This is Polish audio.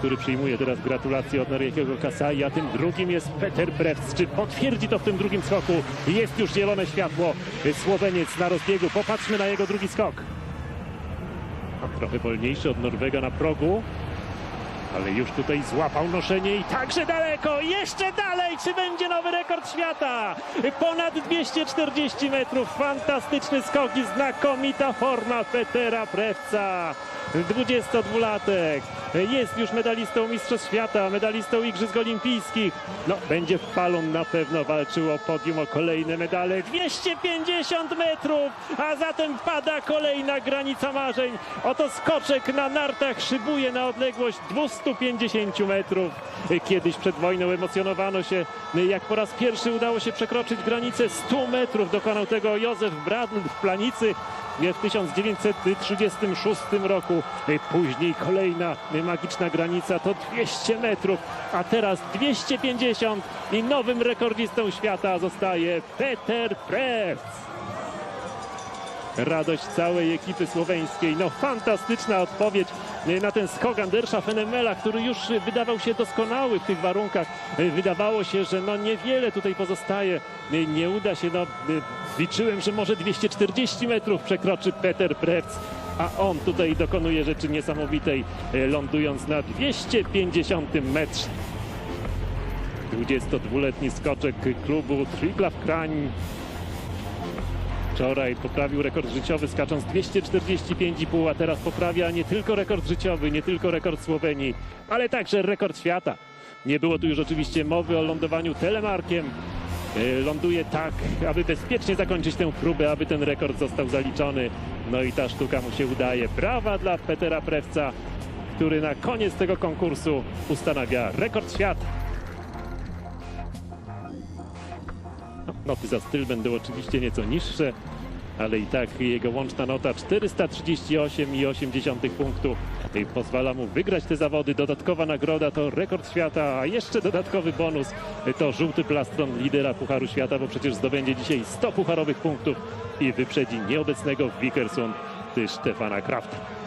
który przyjmuje teraz gratulacje od Nariego Kasai, a tym drugim jest Peter Brewc. Czy potwierdzi to w tym drugim skoku? Jest już zielone światło. Słoweniec na rozbiegu. Popatrzmy na jego drugi skok. Trochę wolniejszy od Norwega na progu. Ale już tutaj złapał noszenie i także daleko, jeszcze dalej, czy będzie nowy rekord świata? Ponad 240 metrów, fantastyczny skok i znakomita forma Petera Prewca. 22-latek, jest już medalistą Mistrzostw Świata, medalistą Igrzysk Olimpijskich. No, będzie w Falun na pewno walczył o podium, o kolejne medale. 250 metrów, a zatem pada kolejna granica marzeń. Oto skoczek na nartach szybuje na odległość 250 metrów. Kiedyś przed wojną emocjonowano się, jak po raz pierwszy udało się przekroczyć granicę 100 metrów. Dokonał tego Józef Bradl w Planicy w 1936 roku. Później kolejna magiczna granica to 200 metrów, a teraz 250 i nowym rekordzistą świata zostaje Peter Prewc. Radość całej ekipy słoweńskiej. No fantastyczna odpowiedź na ten skok Andersa Fenemela, który już wydawał się doskonały w tych warunkach. Wydawało się, że no niewiele tutaj pozostaje. Nie uda się, no liczyłem, że może 240 metrów przekroczy Peter Prewc. A on tutaj dokonuje rzeczy niesamowitej, lądując na 250 metrze. 22-letni skoczek klubu Triglav Krań Wczoraj poprawił rekord życiowy skacząc 245,5, a teraz poprawia nie tylko rekord życiowy, nie tylko rekord Słowenii, ale także rekord świata. Nie było tu już oczywiście mowy o lądowaniu telemarkiem. E, Ląduje tak, aby bezpiecznie zakończyć tę próbę, aby ten rekord został zaliczony. No i ta sztuka mu się udaje. Brawa dla Petera Prewca, który na koniec tego konkursu ustanawia rekord świata. Noty za styl będą oczywiście nieco niższe, ale i tak jego łączna nota 438,8 punktu pozwala mu wygrać te zawody. Dodatkowa nagroda to rekord świata, a jeszcze dodatkowy bonus to żółty plastron lidera Pucharu Świata, bo przecież zdobędzie dzisiaj 100 pucharowych punktów i wyprzedzi nieobecnego w Wikersund Stefana Krafta.